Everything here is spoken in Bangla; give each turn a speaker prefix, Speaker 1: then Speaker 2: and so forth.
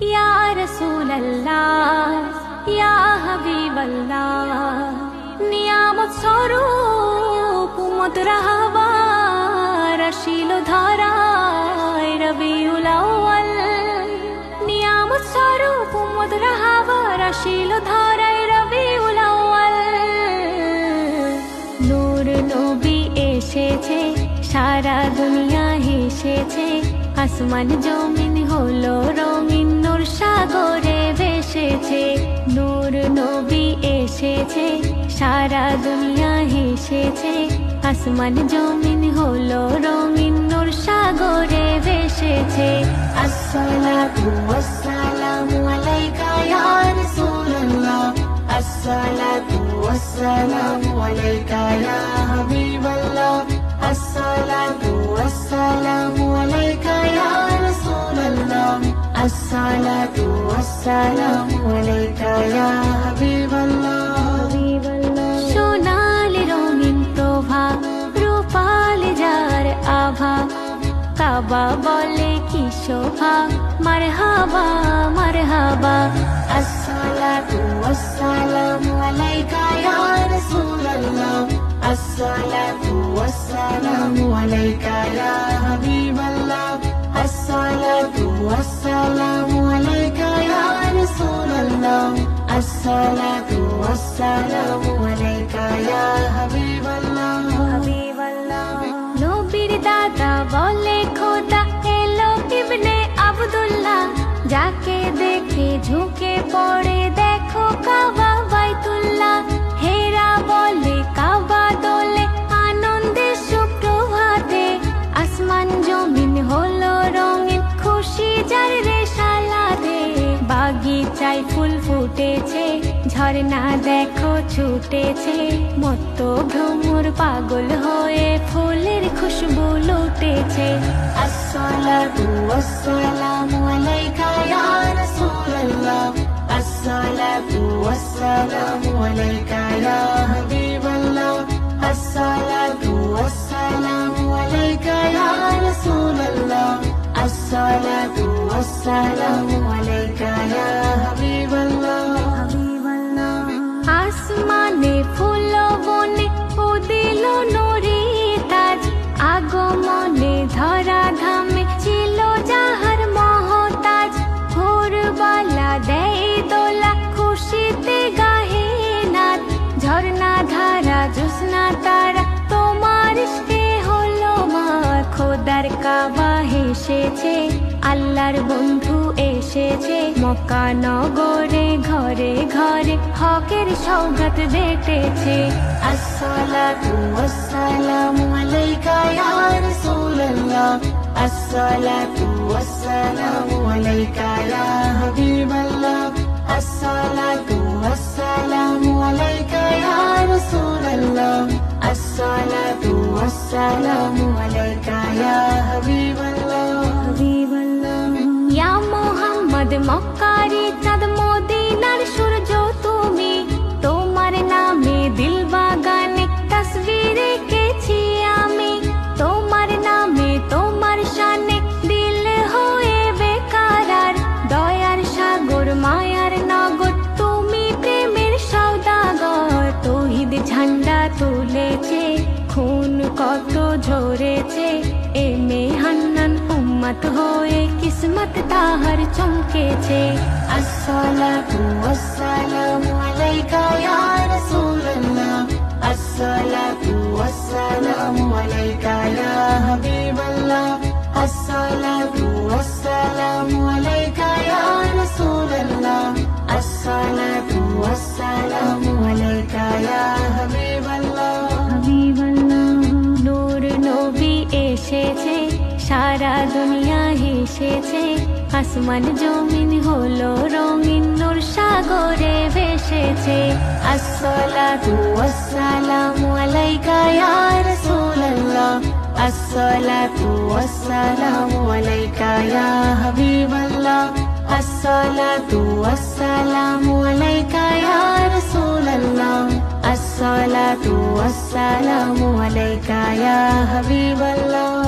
Speaker 1: ইয়া রাসূলাল্লাহ ইয়া হাবিবাল্লাহ নিয়ামত স্বরূপ রাহবার আসিল ধরায় রবিউল আউয়াল। নিয়ামত স্বরূপ উম্মত রাহবার আসিল ধরায় রবিউল আউয়াল। নূর এসেছে, সারা দুনিয়া হেসেছে, আসমান জমিন হলো সাগরে নূর নবী এসেছে, সারা দুনিয়া হেসেছে। আসমান জমিন হলো রঙিন নূর সাগরে ভেসেছে।
Speaker 2: আসসালাম আলাইকা ইয়া রাসূলুল্লাহ। আসসালাতু আলাইকা ইয়া হাবিবাল্লাহ। الصلاة والسلام عليك يا حبيب الله
Speaker 1: সোনালি রঙিন প্রভা রূপালি যার আভা কাবা বলে কি শোভা মারহাবা মারহাবা
Speaker 2: الصلاة والسلام عليك يا رسول الله الصلاة والسلام عليك الصلاة والسلام عليك يا حبيب الله
Speaker 1: নবীর দাদা বলে বাগিচায় ফুল ফুটেছে, ঝর্ণা দেখো ছুটেছে মত ভ্রমর পাগল হয়ে ফুলের খুশবু লুটেছে। আসসালামু আসসালামু এসেছে আল্লাহর বন্ধু এসেছে। মক্কা নগরে, ঘরে ঘরে হকের সৌগত
Speaker 2: দেখেছে আসসালাতু আলাইকা ইয়া রাসূলুল্লাহ। আসসালাতু ওয়াসসালামু আলাইকা ইয়া হাবিবাল্লাহ। আসসালাতু ওয়াসসালামু আলাইকা ইয়া রাসূলুল্লাহ।
Speaker 1: আসসালাতু ওয়াসসালামু মক্কারি চাঁদ মদিনার সূর্য তুমি। তোমার নামে দিল বাগানে তসবির এঁকেছি আমি। তোমার নামে, তোমার শানে দিল হয়ে বেকারার দয়ার সাগর, মায়ার নগর। তুমি প্রেমের সৌদাগর তহিদ ঝান্ডা তুলেছে, খুন কত ঝরেছে, এ মেহান্নান কিসমত হয়ে কিসমত তাহার চমকেছে আসসালাতু ভেসে আসমান জমিন হলো রঙিন নূর সাগরে ভেসেছে।
Speaker 2: আসসালাতু ওয়াসসালামু আলাইকা ইয়া রাসূলুল্লাহ। আসসালাতু আসসালাম আলাইকা ইয়া হাবিবাল্লাহ। আসসালাতু আসসালাম আলাইকা ইয়া রাসূলুল্লাহ। আসসালাতু ওয়াসসালামু আলাইকা ইয়া হাবিবাল্লাহ।